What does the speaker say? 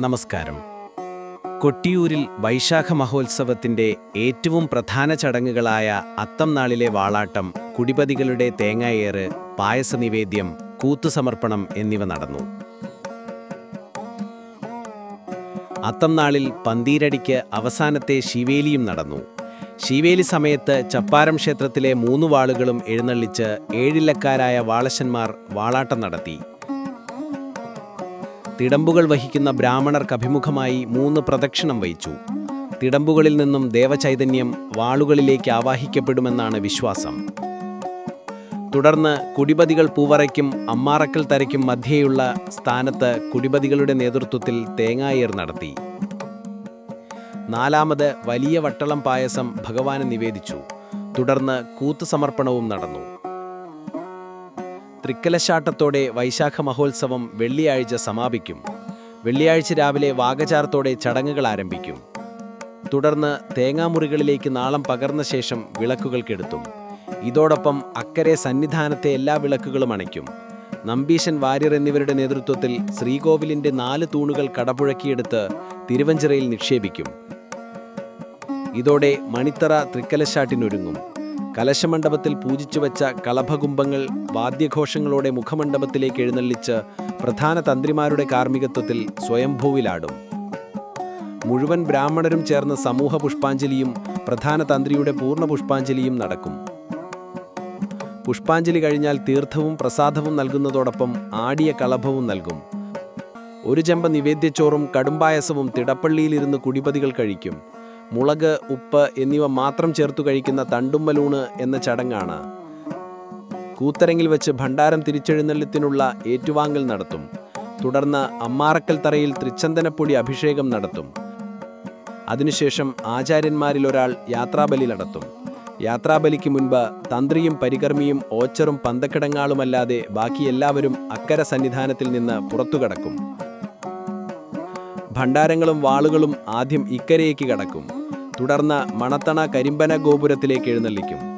നമസ്കാരം. കൊട്ടിയൂരിൽ വൈശാഖ മഹോത്സവത്തിന്റെ ഏറ്റവും പ്രധാന ചടങ്ങുകളായ അത്തം നാളിലെ വാളാട്ടം കുടിപതികളുടെ തേങ്ങായേറ് പായസ നിവേദ്യം കൂത്തുസമർപ്പണം എന്നിവ നടന്നു. അത്തം നാളിൽ പന്തീരടിക്ക് അവസാനത്തെ ശിവേലിയും നടന്നു. ശിവേലി സമയത്ത് ചപ്പാരം ക്ഷേത്രത്തിലെ മൂന്ന് വാളുകളും എഴുന്നള്ളിച്ച് ഏഴില്ലക്കാരായ വാളശന്മാർ വാളാട്ടം നടത്തി. തിടമ്പുകൾ വഹിക്കുന്ന ബ്രാഹ്മണർക്ക് അഭിമുഖമായി മൂന്ന് പ്രദക്ഷിണം വഹിച്ചു. തിടമ്പുകളിൽ നിന്നും ദേവചൈതന്യം വാളുകളിലേക്ക് ആവാഹിക്കപ്പെടുമെന്നാണ് വിശ്വാസം. തുടർന്ന് കുടിപതികൾ പൂവറയ്ക്കും അമ്മാറക്കൽ തരയ്ക്കും മധ്യേയുള്ള സ്ഥാനത്ത് കുടിപതികളുടെ നേതൃത്വത്തിൽ തേങ്ങായേർ നടത്തി. നാലാമത് വലിയ വട്ടളം പായസം ഭഗവാന് നിവേദിച്ചു. തുടർന്ന് കൂത്തുസമർപ്പണവും നടന്നു. തൃക്കലശാട്ടത്തോടെ വൈശാഖ മഹോത്സവം വെള്ളിയാഴ്ച സമാപിക്കും. വെള്ളിയാഴ്ച രാവിലെ വാഗചാർത്തോടെ ചടങ്ങുകൾ ആരംഭിക്കും. തുടർന്ന് തേങ്ങാമുറികളിലേക്ക് നാളം പകർന്ന ശേഷം വിളക്കുകൾ കെടുത്തും. ഇതോടൊപ്പം അക്കരെ സന്നിധാനത്തെ എല്ലാ വിളക്കുകളും അണയ്ക്കും. നമ്പീശൻ വാര്യർ എന്നിവരുടെ നേതൃത്വത്തിൽ ശ്രീകോവിലിന്റെ നാല് തൂണുകൾ കടപുഴക്കിയെടുത്ത് തിരുവഞ്ചിറയിൽ നിക്ഷേപിക്കും. ഇതോടെ മണിത്തറ തൃക്കലശാട്ടിനൊരുങ്ങും കലശമണ്ഡപത്തിൽ പൂജിച്ചു വച്ച കളഭകുംഭങ്ങൾ വാദ്യഘോഷങ്ങളോടെ മുഖമണ്ഡപത്തിലേക്ക് എഴുന്നള്ളിച്ച് പ്രധാന തന്ത്രിമാരുടെ കാർമ്മികത്വത്തിൽ സ്വയംഭൂവിലാടും. മുഴുവൻ ബ്രാഹ്മണരും ചേർന്ന സമൂഹ പുഷ്പാഞ്ജലിയും പ്രധാന തന്ത്രിയുടെ പൂർണ പുഷ്പാഞ്ജലിയും നടക്കും. പുഷ്പാഞ്ജലി കഴിഞ്ഞാൽ തീർത്ഥവും പ്രസാദവും നൽകുന്നതോടൊപ്പം ആടിയ കളഭവും നൽകും. ഒരു ചെമ്പ നിവേദ്യച്ചോറും കടുംപായസവും തിടപ്പള്ളിയിലിരുന്ന് കുടിപതികൾ കഴിക്കും. മുളക് ഉപ്പ് എന്നിവ മാത്രം ചേർത്തു കഴിക്കുന്ന തണ്ടുമ്മലൂണ് എന്ന ചടങ്ങാണ്. കൂത്തരങ്ങിൽ വെച്ച് ഭണ്ഡാരം തിരിച്ചെഴുന്നള്ളത്തിനുള്ള ഏറ്റുവാങ്ങൽ നടത്തും. തുടർന്ന് അമ്മാറക്കൽ തറയിൽ തൃച്ചന്ദനപ്പൊടി അഭിഷേകം നടത്തും. അതിനുശേഷം ആചാര്യന്മാരിൽ ഒരാൾ യാത്രാബലി നടത്തും. യാത്രാബലിക്ക് മുൻപ് തന്ത്രിയും പരികർമ്മിയും ഓച്ചറും പന്തക്കിടങ്ങാളുമല്ലാതെ ബാക്കി എല്ലാവരും അക്കര സന്നിധാനത്തിൽ നിന്ന് പുറത്തുകടക്കും. ഭണ്ഡാരങ്ങളും വാളുകളും ആദ്യം ഇക്കരയേക്ക് കടക്കും. തുടർന്ന് മണത്തണ കരിമ്പന ഗോപുരത്തിലേക്ക് എഴുന്നള്ളിക്കും.